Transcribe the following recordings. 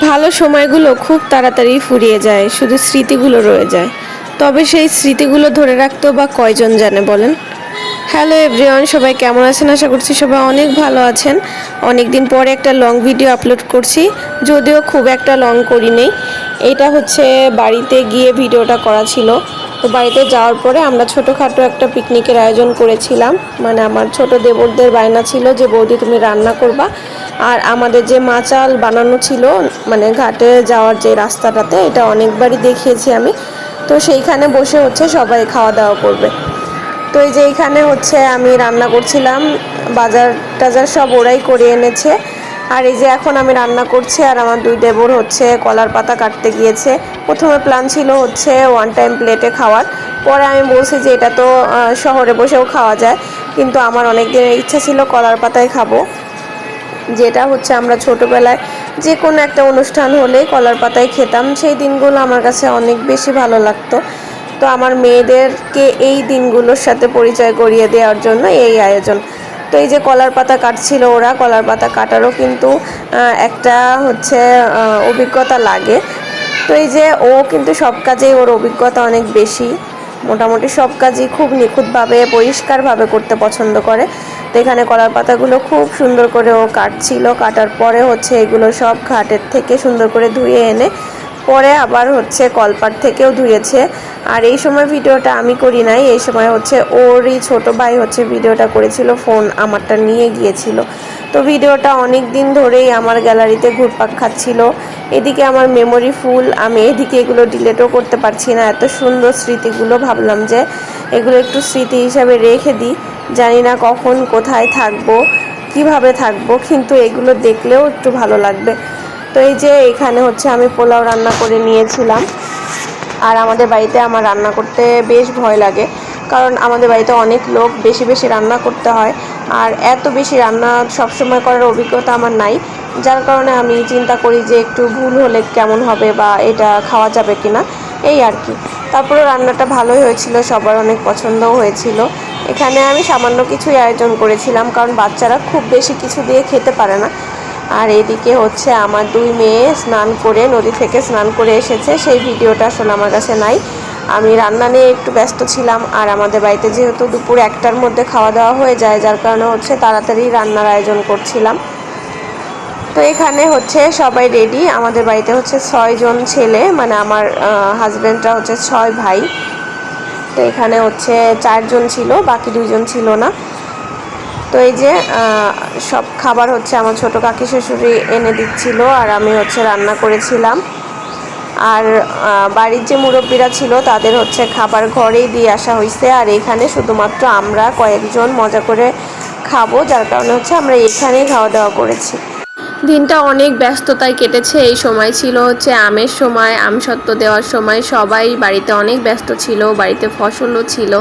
ভালো সময়গুলো খুব তাড়াতাড়ি ফুরিয়ে যায়, শুধু স্মৃতিগুলো রয়ে যায়। তবে সেই স্মৃতিগুলো ধরে রাখতেও বা কয়জন জানে বলেন? হ্যালো এভরিওয়ান সবাই কেমন আছেন? আশা করছি সবাই অনেক ভালো আছেন। অনেক দিন পরে একটা লং ভিডিও আপলোড করছি, যদিও খুব একটা লং করি নেই এটা হচ্ছে বাড়িতে গিয়ে ভিডিওটা করা ছিল। তো বাড়িতে যাওয়ার পরে আমরা ছোটোখাটো একটা পিকনিকের আয়োজন করেছিলাম। মানে আমার ছোট দেবরদের বায়না ছিল যে, বৌদি, তুমি রান্না করবা। আর আমাদের যে মাচাল বানানো ছিল মানে ঘাটে যাওয়ার যে রাস্তাটাতে, এটা অনেকবারই দেখিয়েছি আমি। তো সেইখানে বসে হচ্ছে সবাই খাওয়া দাওয়া করবে। তো এই যে এইখানে হচ্ছে আমি রান্না করছিলাম। বাজার টাজার সব ওরাই করে এনেছে। আর এই যে এখন আমি রান্না করছি আর আমার দুই দেবর হচ্ছে কলার পাতা কাটতে গিয়েছে। প্রথমে প্ল্যান ছিল হচ্ছে ওয়ান টাইম প্লেটে খাওয়ার। পরে আমি বলছি যে এটা তো শহরে বসেও খাওয়া যায়। কিন্তু আমার অনেক দিনের ইচ্ছা ছিল কলার পাতায় খাব। যেটা হচ্ছে আমরা ছোটোবেলায় যে কোনো একটা অনুষ্ঠান হলে কলার পাতায় খেতাম। সেই দিনগুলো আমার কাছে অনেক বেশি ভালো লাগতো। তো আমার মেয়েদেরকে এই দিনগুলোর সাথে পরিচয় করিয়ে দেওয়ার জন্য এই আয়োজন। তো এই যে কলার পাতা কাটছিল ওরা, কলার পাতা কাটারও কিন্তু একটা হচ্ছে অভিজ্ঞতা লাগে। তো এই যে ও কিন্তু সব কাজেই ওর অভিজ্ঞতা অনেক বেশি। মোটামুটি সব কাজই খুব নিখুঁতভাবে, পরিষ্কারভাবে করতে পছন্দ করে। তো এখানে কলার পাতাগুলো খুব সুন্দর করে ও কাটছিল। কাটার পরে হচ্ছে এগুলো সব ঘাটের থেকে সুন্দর করে ধুয়ে এনে পরে আবার হচ্ছে কলপাট থেকেও ধুয়েছে। আর এই সময় ভিডিওটা আমি করি নাই, এই সময় হচ্ছে ওরই ছোট ভাই হচ্ছে ভিডিওটা করেছিল, ফোন আমারটা নিয়ে গিয়েছিল। তো ভিডিওটা অনেক দিন ধরেই আমার গ্যালারিতে ঘুরপাক খাচ্ছিল। এদিকে আমার মেমোরি ফুল আমি এদিকে এগুলো ডিলেটও করতে পারছি না। এত সুন্দর স্মৃতিগুলো ভাবলাম যে এগুলো একটু স্মৃতি হিসাবে রেখে দিই। জানি না কখন কোথায় থাকব, কীভাবে থাকব, কিন্তু এগুলো দেখলেও একটু ভালো লাগবে। তো এই যে এখানে হচ্ছে আমি পোলাও রান্না করে নিয়েছিলাম। আর আমাদের বাড়িতে আমার রান্না করতে বেশ ভয় লাগে, কারণ আমাদের বাড়িতে অনেক লোক বেশি বেশি রান্না করতে হয়। আর এত বেশি রান্না সবসময় করার অভিজ্ঞতা আমার নাই, যার কারণে আমি চিন্তা করি যে একটু ভুল হলে কেমন হবে বা এটা খাওয়া যাবে কি না এই আর কি। তারপরে রান্নাটা ভালোই হয়েছিল, সবার অনেক পছন্দও হয়েছিল। এখানে আমি সামান্য কিছুই আয়োজন করেছিলাম, কারণ বাচ্চারা খুব বেশি কিছু দিয়ে খেতে পারে না। আর এদিকে হচ্ছে আমার দুই মেয়ে স্নান করে নদী থেকে স্নান করে এসেছে। সেই ভিডিওটা আসলে আমার কাছে নাই। আমি রান্না নিয়ে একটু ব্যস্ত ছিলাম আর আমাদের বাড়িতে যেহেতু দুপুর একটার মধ্যে খাওয়া দাওয়া হয়ে যায়, যার কারণে হচ্ছে তাড়াতাড়ি রান্নার আয়োজন করছিলাম। তো এখানে হচ্ছে সবাই রেডি আমাদের বাড়িতে হচ্ছে ছয়জন ছেলে মানে আমার হাজব্যান্ডরা হচ্ছে ছয় ভাই। তো এখানে হচ্ছে চারজন ছিল, বাকি দুইজন ছিল না। তো এই যে সব খাবার হচ্ছে আমার ছোট কাকি শ্বশুরি এনে দিচ্ছিল আর আমি হচ্ছে রান্না করেছিলাম। আর বাড়ির যে মুরব্বীরা ছিল তাদের হচ্ছে খাবার ঘরেই দিয়ে আসা হয়েছে আর এখানে শুধুমাত্র আমরা কয়েকজন মজা করে খাব, যার কারণে হচ্ছে আমরা এখানেই খাওয়া দাওয়া করেছি। দিনটা অনেক ব্যস্ততায় কেটেছে, এই সময় ছিল হচ্ছে আমের সময় আমসত্ত্ব দেওয়ার সময়, সবাই বাড়িতে অনেক ব্যস্ত ছিল, বাড়িতে ফসলও ছিল।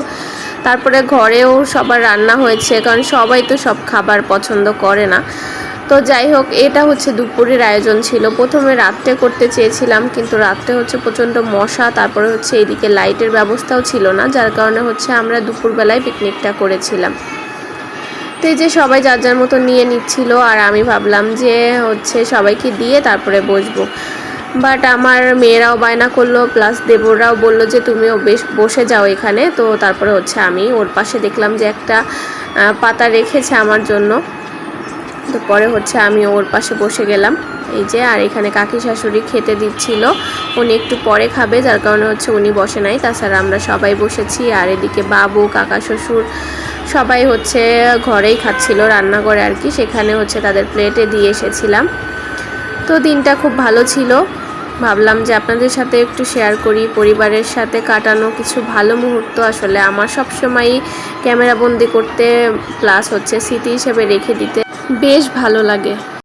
তারপরে ঘরেও সবার রান্না হয়েছে, কারণ সবাই তো সব খাবার পছন্দ করে না। তো যাই হোক, এটা হচ্ছে দুপুরের আয়োজন ছিল। প্রথমে রাত্রে করতে চেয়েছিলাম, কিন্তু রাত্রে হচ্ছে প্রচণ্ড মশা, তারপরে হচ্ছে এদিকে লাইটের ব্যবস্থাও ছিল না, যার কারণে হচ্ছে আমরা দুপুরবেলায় পিকনিকটা করেছিলাম। তো এই যে সবাই যার যার মতো নিয়ে নিচ্ছিল, আর আমি ভাবলাম যে হচ্ছে সবাইকে দিয়ে তারপরে বসবো। বাট আমার মেয়েরাও বায়না করল প্লাস দেবররাও বলল যে, তুমিও বেশ বসে যাও এখানে। তো তারপরে হচ্ছে আমি ওর পাশে দেখলাম যে একটা পাতা রেখেছে আমার জন্য। তো পরে হচ্ছে আমি ওর পাশে বসে গেলাম। এই যে, আর এখানে কাকি শাশুড়ি খেতে দিচ্ছিল। উনি একটু পরে খাবে, যার কারণে হচ্ছে উনি বসে নাই। তাছাড়া আমরা সবাই বসেছি, আর এদিকে বাবু, কাকা শ্বশুর সবাই হচ্ছে ঘরেই খাচ্ছিল রান্নাঘরে আর কি। সেখানে হচ্ছে তাদের প্লেটে দিয়ে এসেছিলাম। তো দিনটা খুব ভালো ছিল। ভাবলাম যে আপনাদের সাথে একটু শেয়ার করি, পরিবারের সাথে কাটানো কিছু ভালো মুহূর্ত আসলে আমার সবসময়ই ক্যামেরাবন্দি করতে প্লাস হচ্ছে স্মৃতি হিসেবে রেখে দিতে। বেশ ভালো লাগে।